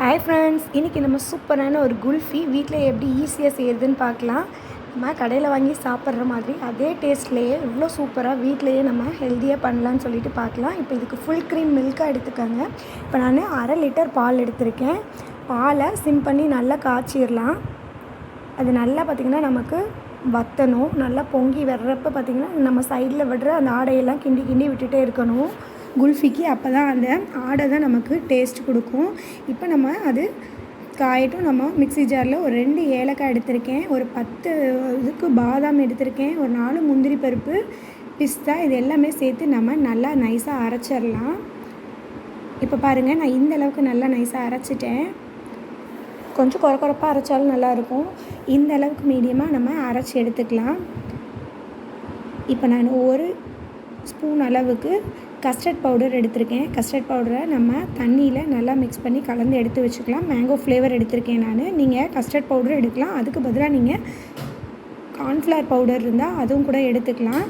Hi friends இன்றைக்கி நம்ம சூப்பரான ஒரு குல்ஃபி வீட்டில் எப்படி ஈஸியாக செய்கிறதுன்னு பார்க்கலாம். நம்ம கடையில் வாங்கி சாப்பிட்ற மாதிரி அதே டேஸ்ட்லேயே இவ்வளோ சூப்பராக வீட்லேயே நம்ம ஹெல்த்தியாக பண்ணலான்னு சொல்லிட்டு பார்க்கலாம். இப்போ இதுக்கு ஃபுல் க்ரீம் மில்காக எடுத்துக்கோங்க. இப்போ நான் அரை லிட்டர் பால் எடுத்திருக்கேன். பாலை சிம் பண்ணி நல்லா காய்ச்சிடலாம். அது நல்லா பார்த்திங்கன்னா நமக்கு வற்றணும் நல்லா பொங்கி வர்றப்ப பார்த்திங்கன்னா நம்ம சைடில் விடுற அந்த ஆடையெல்லாம் கிண்டி கிண்டி விட்டுட்டே இருக்கணும். குல்ஃபிக்கு அப்போ தான் அந்த ஆடை தான் நமக்கு டேஸ்ட் கொடுக்கும். இப்போ நம்ம அது காயட்டும். நம்ம மிக்ஸி ஜாரில் ஒரு ரெண்டு ஏலக்காய் எடுத்திருக்கேன். ஒரு பத்து இதுக்கு பாதாம் எடுத்திருக்கேன். ஒரு நாலு முந்திரி பருப்பு பிஸ்தா இது எல்லாமே சேர்த்து நம்ம நல்லா நைஸாக அரைச்சிடலாம். இப்போ பாருங்கள் நான் இந்த அளவுக்கு நல்லா நைஸாக அரைச்சிட்டேன். கொஞ்சம் குறை குறைப்பாக அரைச்சாலும் நல்லாயிருக்கும் இந்த அளவுக்கு மீடியமாக நம்ம அரைச்சி எடுத்துக்கலாம். இப்போ நான் ஒரு ஸ்பூன் அளவுக்கு கஸ்டர்ட் பவுடர் எடுத்திருக்கேன். கஸ்டர்ட் பவுடரை நம்ம தண்ணியில் நல்லா மிக்ஸ் பண்ணி கலந்து எடுத்து வச்சுக்கலாம். மேங்கோ ஃப்ளேவர் எடுத்திருக்கேன் நான். நீங்கள் கஸ்டர்ட் பவுடர் எடுக்கலாம். அதுக்கு பதிலாக நீங்கள் கார்ன்ஃப்ளவர் பவுடர் இருந்தால் அதுவும் கூட எடுத்துக்கலாம்.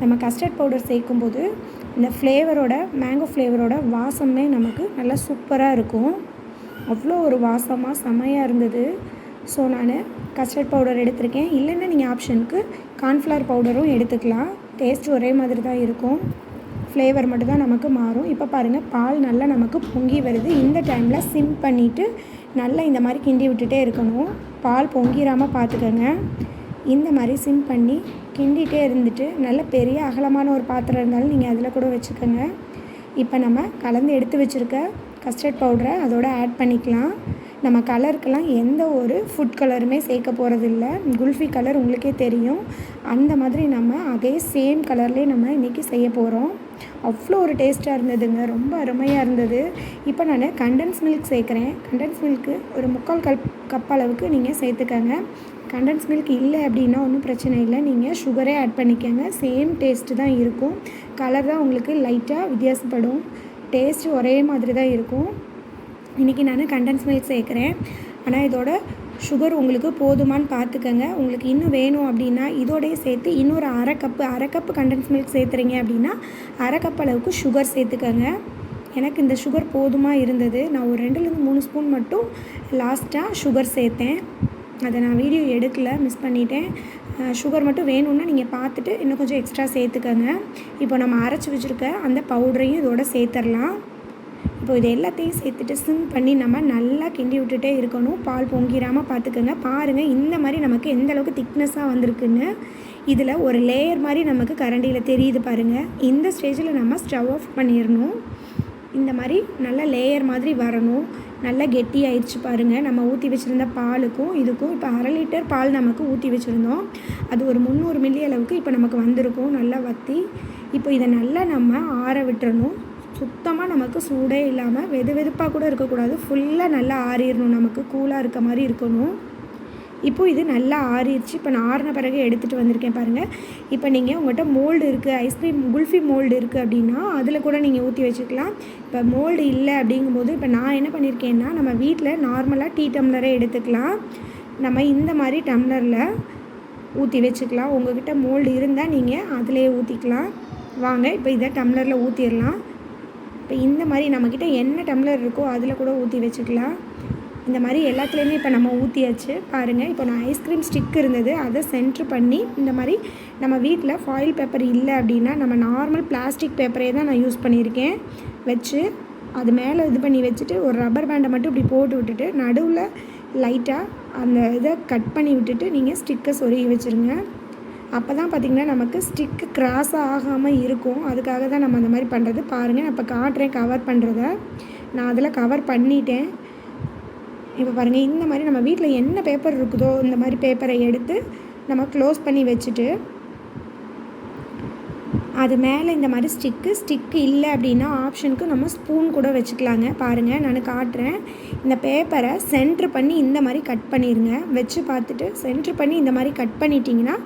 நம்ம கஸ்டர்ட் பவுடர் சேர்க்கும்போது இந்த ஃப்ளேவரோட மேங்கோ ஃப்ளேவரோட வாசமே நமக்கு நல்லா சூப்பராக இருக்கும். அவ்வளோ ஒரு வாசமாக செமையாக இருந்தது. ஸோ நான் கஸ்டர்ட் பவுடர் எடுத்திருக்கேன். இல்லைன்னா நீங்கள் ஆப்ஷனுக்கு கார்ன்ஃப்ளவர் பவுடரும் எடுத்துக்கலாம். டேஸ்ட் ஒரே மாதிரி தான் இருக்கும். ஃப்ளேவர் மட்டும்தான் நமக்கு மாறும். இப்போ பாருங்கள் பால் நல்லா நமக்கு பொங்கி வருது. இந்த டைமில் சிம் பண்ணிவிட்டு நல்லா இந்த மாதிரி கிண்டி விட்டுட்டே இருக்கணும். பால் பொங்கிடாமல் பார்த்துக்கோங்க இந்த மாதிரி சிம் பண்ணி கிண்டிகிட்டே இருந்துட்டு நல்ல பெரிய அகலமான ஒரு பாத்திரம் இருந்தாலும் நீங்கள் அதில் கூட வச்சுக்கோங்க. இப்போ நம்ம கலந்து எடுத்து வச்சுருக்க கஸ்டர்ட் பவுடரை அதோட ஆட் பண்ணிக்கலாம். நம்ம கலருக்கெல்லாம் எந்த ஒரு ஃபுட் கலருமே சேர்க்க போகிறதில்ல குல்ஃபி கலர் உங்களுக்கே தெரியும். அந்த மாதிரி நம்ம அதே சேம் கலர்லேயே நம்ம இன்றைக்கி செய்ய போகிறோம் அவ்வளோ ஒரு டேஸ்ட்டாக இருந்ததுங்க. ரொம்ப அருமையாக இருந்தது. இப்போ நான் கண்டன்ஸ் மில்க் சேர்க்குறேன். கண்டன்ஸ் மில்க்கு ஒரு முக்கால் கப் கப் அளவுக்கு நீங்கள் சேர்த்துக்கங்க. கண்டன்ஸ் மில்க் இல்லை அப்படின்னா ஒன்றும் பிரச்சனை இல்லை. நீங்கள் சுகரே ஆட் பண்ணிக்கோங்க. சேம் டேஸ்ட்டு தான் இருக்கும். கலர் தான் உங்களுக்கு லைட்டாக வித்தியாசப்படும். டேஸ்ட் ஒரே மாதிரி தான் இருக்கும். இன்றைக்கி நான் கண்டன்ஸ் மில்க் சேர்க்குறேன். ஆனால் இதோட சுகர் உங்களுக்கு போதுமான்னு பார்த்துக்கங்க. உங்களுக்கு இன்னும் வேணும் அப்படின்னா இதோடய சேர்த்து இன்னொரு அரை கப்பு அரை கப்பு கண்டன்ஸ் மில்க் சேர்த்துறீங்க அப்படின்னா அரை கப் அளவுக்கு சுகர் சேர்த்துக்கங்க. எனக்கு இந்த சுகர் போதுமாக இருந்தது. நான் ஒரு ரெண்டுலேருந்து மூணு ஸ்பூன் மட்டும் லாஸ்ட்டாக சுகர் சேர்த்தேன். அதை நான் வீடியோ எடுக்கல மிஸ் பண்ணிட்டேன். சுகர் மட்டும் வேணும்னா நீங்கள் பார்த்துட்டு இன்னும் கொஞ்சம் எக்ஸ்ட்ரா சேர்த்துக்கோங்க. இப்போ நம்ம அரைச்சி வச்சுருக்க அந்த பவுடரையும் இதோட சேர்த்துடலாம் இப்போ இது எல்லாத்தையும் சேர்த்துட்டு சிம் பண்ணி நம்ம நல்லா கிண்டி விட்டுட்டே இருக்கணும். பால் பொங்கிடாமல் பார்த்துக்கோங்க. பாருங்கள் இந்த மாதிரி நமக்கு எந்த அளவுக்கு திக்னஸாக வந்திருக்குன்னு. இதில் ஒரு லேயர் மாதிரி நமக்கு கரண்டியில் தெரியுது பாருங்கள் இந்த ஸ்டேஜில் நம்ம ஸ்டவ் ஆஃப் பண்ணிடணும் இந்த மாதிரி நல்ல லேயர் மாதிரி வரணும். நல்லா கெட்டி ஆயிடுச்சு பாருங்கள் நம்ம ஊற்றி வச்சுருந்த பாலுக்கும் இதுக்கும் இப்போ அரை லிட்டர் பால் நமக்கு ஊற்றி வச்சுருந்தோம். அது ஒரு முந்நூறு மில்லி அளவுக்கு இப்போ நமக்கு வந்திருக்கும். நல்லா வற்றி இப்போ இதை நல்லா நம்ம ஆற விட்டுறணும். சுத்தமாக நமக்கு சூடே இல்லாமல் வெது வெதுப்பாக கூட இருக்கக்கூடாது. ஃபுல்லாக நல்லா ஆறிடணும் நமக்கு. கூலாக இருக்க மாதிரி இருக்கணும். இப்போது இது நல்லா ஆறிடுச்சு இப்போ நான் ஆறின பிறகு எடுத்துகிட்டு வந்திருக்கேன் பாருங்கள் இப்போ நீங்கள் உங்கள்கிட்ட மோல்டு இருக்குது ஐஸ்கிரீம் குல்ஃபி மோல்டு இருக்குது அப்படின்னா அதில் கூட நீங்கள் ஊற்றி வச்சுக்கலாம். இப்போ மோல்டு இல்லை அப்படிங்கும்போது இப்போ நான் என்ன பண்ணியிருக்கேன்னா நம்ம வீட்டில் நார்மலாக டீ டம்ளரே எடுத்துக்கலாம். நம்ம இந்த மாதிரி டம்ளரில் ஊற்றி வச்சுக்கலாம். உங்கள்கிட்ட மோல்டு இருந்தால் நீங்கள் அதிலே ஊற்றிக்கலாம் வாங்க இப்போ இதை டம்ளரில் ஊற்றிடலாம் இப்போ இந்த மாதிரி நம்மக்கிட்ட என்ன டம்ளர் இருக்கோ அதில் கூட ஊற்றி வச்சுக்கலாம். இந்த மாதிரி எல்லாத்துலேயுமே இப்போ நம்ம ஊற்றியாச்சு பாருங்கள் இப்போ நான் ஐஸ்கிரீம் ஸ்டிக் இருந்தது அதை சென்ட்ரு பண்ணி இந்த மாதிரி நம்ம வீட்டில் ஃபாயில் பேப்பர் இல்லை அப்படின்னா நம்ம நார்மல் பிளாஸ்டிக் பேப்பரே தான் நான் யூஸ் பண்ணியிருக்கேன். வச்சு அது மேலே இது பண்ணி வச்சுட்டு ஒரு ரப்பர் பேண்டை மட்டும் இப்படி போட்டு விட்டுட்டு நடுவில் லைட்டாக அந்த இதை கட் பண்ணி விட்டுட்டு நீங்கள் ஸ்டிக்கை சொருகி வச்சுருங்க. அப்போ தான் பார்த்திங்கன்னா நமக்கு ஸ்டிக்கு கிராஸ் ஆகாமல் இருக்கும். அதுக்காக தான் நம்ம அந்த மாதிரி பண்ணுறது பாருங்கள் நான் இப்போ காட்டுறேன் கவர் பண்ணுறத நான் அதில் கவர் பண்ணிட்டேன். இப்போ பாருங்கள் இந்த மாதிரி நம்ம வீட்டில் என்ன பேப்பர் இருக்குதோ இந்த மாதிரி பேப்பரை எடுத்து நம்ம க்ளோஸ் பண்ணி வச்சுட்டு அது மேலே இந்த மாதிரி ஸ்டிக்கு ஸ்டிக்கு இல்லை அப்படின்னா ஆப்ஷனுக்கு நம்ம ஸ்பூன் கூட வச்சுக்கலாங்க. பாருங்கள் நான் காட்டுறேன். இந்த பேப்பரை சென்ட்ரு பண்ணி இந்த மாதிரி கட் பண்ணிடுங்க வச்சு பார்த்துட்டு சென்ட்ரு பண்ணி இந்த மாதிரி கட் பண்ணிட்டிங்கன்னா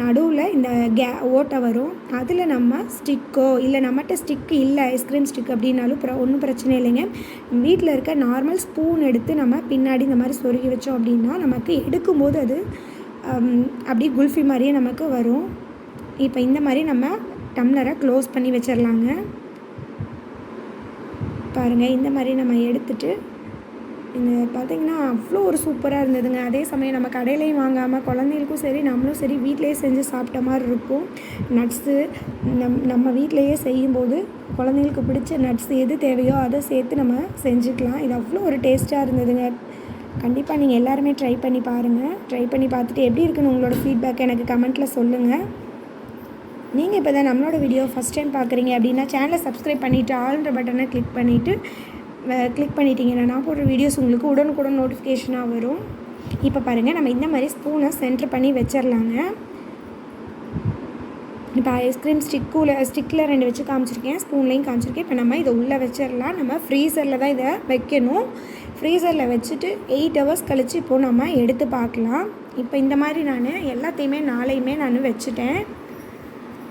நடுவில் இந்த கே ஓட்டை வரும். அதில் நம்ம ஸ்டிக்கோ இல்லை நம்மகிட்ட ஸ்டிக்கு இல்லை ஐஸ்கிரீம் ஸ்டிக் அப்படின்னாலும் ப்ர ஒன்றும் பிரச்சனை இல்லைங்க. வீட்டில் இருக்க நார்மல் ஸ்பூன் எடுத்து நம்ம பின்னாடி இந்த மாதிரி சொருகி வச்சோம் அப்படின்னா நமக்கு எடுக்கும்போது அது அப்படியே குல்ஃபி மாதிரியே நமக்கு வரும். இப்போ இந்த மாதிரி நம்ம டம்ளரை க்ளோஸ் பண்ணி வச்சிடலாங்க பாருங்கள் இந்த மாதிரி நம்ம எடுத்துகிட்டு இது பார்த்திங்கன்னா அவ்வளோ ஒரு சூப்பராக இருந்ததுங்க. அதே சமயம் நம்ம கடையிலையும் வாங்காமல் குழந்தைகளுக்கும் சரி நம்மளும் சரி வீட்டிலேயே செஞ்சு சாப்பிட்ட மாதிரி இருக்கும். நட்ஸு நம் நம்ம வீட்டிலையே செய்யும்போது குழந்தைங்களுக்கு பிடிச்ச நட்ஸ் எது தேவையோ அதை சேர்த்து நம்ம செஞ்சுக்கலாம். இது அவ்வளோ ஒரு டேஸ்ட்டாக இருந்ததுங்க. கண்டிப்பாக நீங்கள் எல்லாருமே ட்ரை பண்ணி பாருங்கள் ட்ரை பண்ணி பார்த்துட்டு எப்படி இருக்குன்னு உங்களோட ஃபீட்பேக் எனக்கு கமெண்ட்டில் சொல்லுங்கள் நீங்கள் இப்போ தான் நம்மளோட வீடியோ ஃபஸ்ட் டைம் பார்க்குறீங்க அப்படின்னா சேனலை சப்ஸ்கிரைப் பண்ணிவிட்டு ஆல்ன்ற பட்டனை கிளிக் பண்ணிவிட்டு கிளிக் பண்ணிட்டீங்கன்னா நான் போடுற வீடியோஸ் உங்களுக்கு உடனுக்குடன் நோட்டிஃபிகேஷனாக வரும். இப்போ பாருங்கள் நம்ம இந்த மாதிரி ஸ்பூனை சென்டர் பண்ணி வச்சிடலாங்க. இப்போ ஐஸ்கிரீம் ஸ்டிக்கில் ஸ்டிக்கில் ரெண்டு வச்சு காமிச்சிருக்கேன் ஸ்பூன்லேயும் காமிச்சிருக்கேன். இப்போ நம்ம இதை உள்ளே வச்சிடலாம். நம்ம ஃப்ரீசரில் தான் இதை வைக்கணும். ஃப்ரீசரில் வச்சுட்டு எயிட் ஹவர்ஸ் கழித்து இப்போது நம்ம எடுத்து பார்க்கலாம். இப்போ இந்த மாதிரி நான் எல்லாத்தையுமே நாளையுமே நான் வச்சுட்டேன்.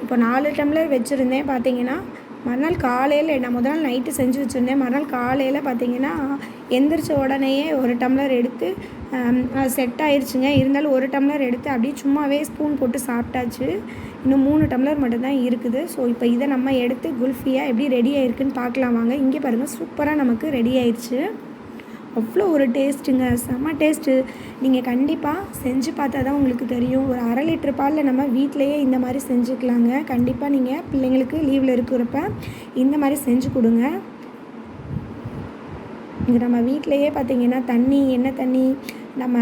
இப்போ நாலு டம்ளர் வச்சுருந்தேன் பார்த்தீங்கன்னா மறுநாள் காலையில் நான் முதல் நாள் நைட்டு செஞ்சு வச்சுருந்தேன். மறுநாள் காலையில் பார்த்தீங்கன்னா எந்திரிச்ச உடனேயே ஒரு டம்ளர் எடுத்து செட் ஆயிடுச்சுங்க இருந்தாலும் ஒரு டம்ளர் எடுத்து அப்படியே சும்மாவே ஸ்பூன் போட்டு சாப்பிட்டாச்சு. இன்னும் மூணு டம்ளர் மட்டும்தான் இருக்குது. ஸோ இப்போ இதை நம்ம எடுத்து குல்ஃபியாக எப்படி ரெடி ஆயிருக்குன்னு பார்க்கலாம். வாங்க இங்கே பாருங்கள் சூப்பராக நமக்கு ரெடி ஆயிடுச்சு அவ்வளோ ஒரு டேஸ்ட்டுங்க. செம்ம டேஸ்ட்டு. நீங்கள் கண்டிப்பாக செஞ்சு பார்த்தா தான் உங்களுக்கு தெரியும். ஒரு அரை லிட்டர் பாலில் நம்ம வீட்டிலையே இந்த மாதிரி செஞ்சுக்கலாங்க. கண்டிப்பாக நீங்கள் பிள்ளைங்களுக்கு லீவில் இருக்கிறப்ப இந்த மாதிரி செஞ்சு கொடுங்க. இது நம்ம வீட்டிலையே பார்த்தீங்கன்னா தண்ணி என்ன தண்ணி நம்ம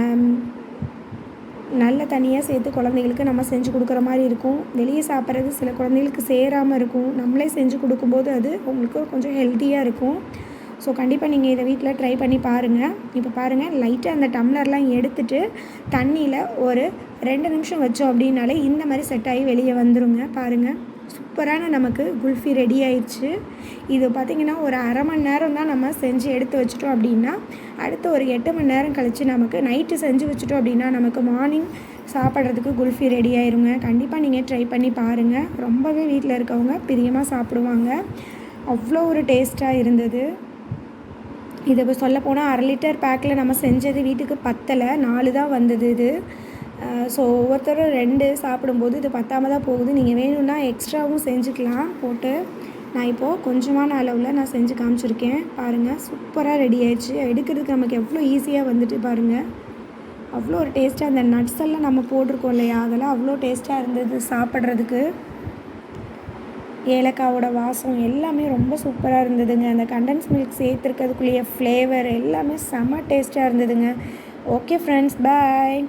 நல்ல தண்ணியாக சேர்த்து குழந்தைகளுக்கு நம்ம செஞ்சு கொடுக்குற மாதிரி இருக்கும். வெளியே சாப்பிட்றது சில குழந்தைகளுக்கு சேராமல் இருக்கும். நம்மளே செஞ்சு கொடுக்கும்போது அது உங்களுக்கு கொஞ்சம் ஹெல்த்தியாக இருக்கும். ஸோ கண்டிப்பாக நீங்கள் இதை வீட்டில் ட்ரை பண்ணி பாருங்கள் இப்போ பாருங்கள் லைட்டாக அந்த டம்ளர்லாம் எடுத்துகிட்டு தண்ணியில் ஒரு ரெண்டு நிமிஷம் வச்சோம் அப்படின்னாலே இந்த மாதிரி செட் ஆகி வெளியே வந்துருங்க. பாருங்கள் சூப்பரான நமக்கு குல்ஃபி ரெடி ஆயிடுச்சு இது பார்த்திங்கன்னா ஒரு அரை மணி நேரம் தான் நம்ம செஞ்சு எடுத்து வச்சிட்டோம் அப்படின்னா அடுத்து ஒரு எட்டு மணி நேரம் கழித்து நமக்கு நைட்டு செஞ்சு வச்சுட்டோம் அப்படின்னா நமக்கு மார்னிங் சாப்பிட்றதுக்கு குல்ஃபி ரெடி ஆயிருங்க. கண்டிப்பாக நீங்கள் ட்ரை பண்ணி பாருங்கள் ரொம்பவே வீட்டில் இருக்கவங்க பிரியமாக சாப்பிடுவாங்க. அவ்வளோ ஒரு டேஸ்ட்டாக இருந்தது. இது இப்போ சொல்லப்போனால் அரை லிட்டர் பேக்கில் நம்ம செஞ்சது வீட்டுக்கு பத்தலை நாலு தான் வந்தது இது. ஸோ ஒவ்வொருத்தரும் ரெண்டு சாப்பிடும்போது இது பத்தாமல் தான் போகுது. நீங்கள் வேணும்னா எக்ஸ்ட்ராவும் செஞ்சுக்கலாம் போட்டு. நான் இப்போது கொஞ்சமான அளவில் நான் செஞ்சு காமிச்சிருக்கேன். பாருங்கள் சூப்பராக ரெடி ஆயிடுச்சு. எடுக்கிறதுக்கு நமக்கு எவ்வளோ ஈஸியாக வந்துட்டு பாருங்கள் அவ்வளோ ஒரு டேஸ்ட்டாக அந்த நட்ஸ் எல்லாம் நம்ம போட்டிருக்கோம் இல்லையா? அதெல்லாம் அவ்வளோ டேஸ்ட்டாக இருந்தது சாப்பிட்றதுக்கு. ஏலக்காவோட வாசம் எல்லாமே ரொம்ப சூப்பராக இருந்ததுங்க. அந்த கண்டன்ஸ் மில்க் சேர்த்துருக்கிறதுக்குள்ளேயே ஃப்ளேவர் எல்லாமே செம்ம டேஸ்ட்டாக இருந்ததுங்க. Okay friends bye